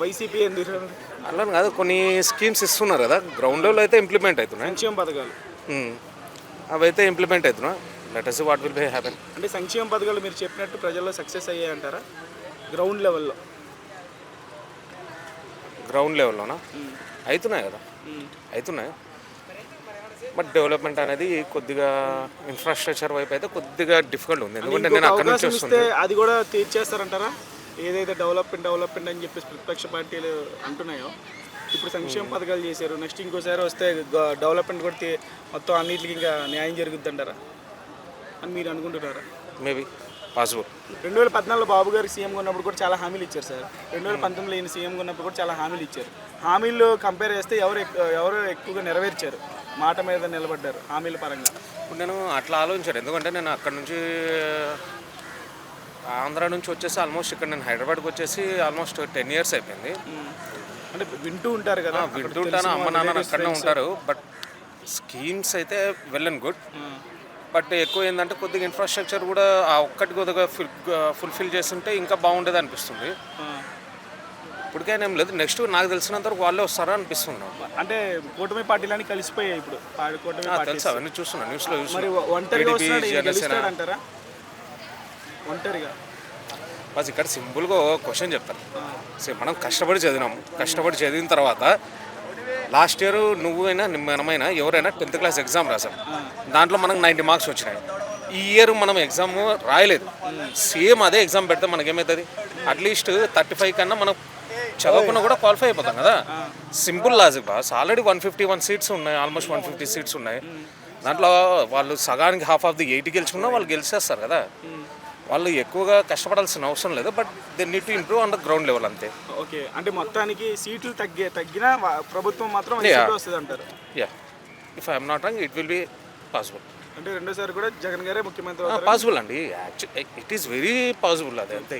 YCP ఎందుకు? అలా కాదు కొన్ని స్కీమ్స్ ఇస్తున్నారు కదా గ్రౌండ్ లెవెల్ అయితే ఇంప్లిమెంట్ అవుతున్నాయి. సంక్షేమ పథకాలు. అవైతే ఇంప్లిమెంట్ అవుతున్నాయి. Let us what will be happen అంటే సంక్షేమ పథకాలు మీరు చెప్పినట్టు ప్రజల్లో సక్సెస్ అయ్యాయి అంటారా గ్రౌండ్ లెవెల్లో గ్రౌండ్ లెవెల్లోనా అవుతున్నాయి కదా. అవుతున్నాయి. బట్ డెవలప్మెంట్ అనేది కొద్దిగా ఇన్ఫ్రాస్ట్రక్చర్ వైపు అయితే కొద్దిగా డిఫికల్ట్ ఉంది. ఎందుకంటే నేను అక్కడ నుంచి వస్తుంది అది కూడా తీర్చేస్తారంటారా? ఏదైతే డెవలప్మెంట్ డెవలప్మెంట్ అని చెప్పేసి ప్రతిపక్ష పార్టీలు అంటున్నాయో ఇప్పుడు సంక్షేమ పథకాలు చేశారు. నెక్స్ట్ ఇంకోసారి వస్తే డెవలప్మెంట్ కూడా తీ- మొత్తం అన్నిటికీ ఇంకా న్యాయం జరుగుద్ది అంటారా అని మీరు అనుకుంటున్నారా? మేబీ పాసిబుల్ రెండు వేల పద్నాలుగులో బాబు గారికి సీఎంగా ఉన్నప్పుడు కూడా చాలా హామీలు ఇచ్చారు సార్. రెండు వేల పంతొమ్మిదిలో ఈయన సీఎంగా ఉన్నప్పుడు కూడా చాలా హామీలు ఇచ్చారు. హామీలు కంపేర్ చేస్తే ఎవరు ఎవరు ఎక్కువగా నెరవేర్చారు? మాట మీద నిలబడ్డారు హామీల పరంగా. ఇప్పుడు నేను అట్లా ఆలోచించాను. ఎందుకంటే నేను అక్కడ నుంచి ఆంధ్ర నుంచి వచ్చేసి ఆల్మోస్ట్ ఇక్కడ నేను హైదరాబాద్కి వచ్చేసి ఆల్మోస్ట్ టెన్ ఇయర్స్ అయిపోయింది. అంటే వింటూ ఉంటారు కదా వింటుంటాను తెలిసిన అమ్మ నాన్న అక్కడనే. ఉంటారు బట్ స్కీమ్స్ అయితే వెల్ అండ్ గుడ్ బట్ ఎక్కువ ఏంటంటే కొద్దిగా ఇన్ఫ్రాస్ట్రక్చర్ కూడా ఆ ఒక్కటి కొద్దిగా ఫుల్ ఫుల్ఫిల్ చేస్తుంటే ఇంకా బాగుండేది అనిపిస్తుంది. ఇప్పటికైనా ఏం లేదు. నెక్స్ట్ నాకు తెలిసినంత వరకు వాళ్ళే వస్తారా అనిపిస్తుంది. అంటే కూటమి పార్టీలని కలిసిపోయాయి ఇప్పుడు. తెలుసు అవన్నీ చూస్తున్నా న్యూస్లో చూస్తున్నా. ఒంటరిగా? బస్ ఇక్కడ సింపుల్గా క్వశ్చన్ చెప్తాను. సరే మనం కష్టపడి చదివినాం. కష్టపడి చదివిన తర్వాత లాస్ట్ ఇయర్ నువ్వైనా మనమైనా ఎవరైనా టెన్త్ క్లాస్ ఎగ్జామ్ రాసాం దాంట్లో మనకు నైంటీ మార్క్స్ వచ్చినాయి. ఈ ఇయర్ మనం ఎగ్జామ్ రాయలేదు. సేమ్ అదే ఎగ్జామ్ పెడితే మనకేమవుతుంది అట్లీస్ట్ థర్టీ ఫైవ్ కన్నా మనం చదవకుండా కూడా క్వాలిఫై అయిపోతాం కదా. Simple logic boss already one fifty one seats ఉన్నాయి. ఆల్మోస్ట్ వన్ ఫిఫ్టీ సీట్స్ ఉన్నాయి. దాంట్లో వాళ్ళు సగానికి హాఫ్ ఆఫ్ ది ఎయిటీ గెలుచుకున్నా వాళ్ళు గెలిచేస్తారు కదా. వాళ్ళు ఎక్కువగా కష్టపడాల్సిన అవసరం లేదు but they need to improve on the ground level అంతే. ఓకే అంటే మొత్తానికి సీట్లు తగ్గే తగ్గినా ప్రభుత్వం మాత్రం వస్తుంది అంటారు. Yeah if I'm not wrong it will be possible అంటే రెండోసారి కూడా జగన్ గారే ముఖ్యమంత్రి పాసిబుల్ అండి. ఇట్ ఈస్ వెరీ పాసిబుల్ అది అంతే.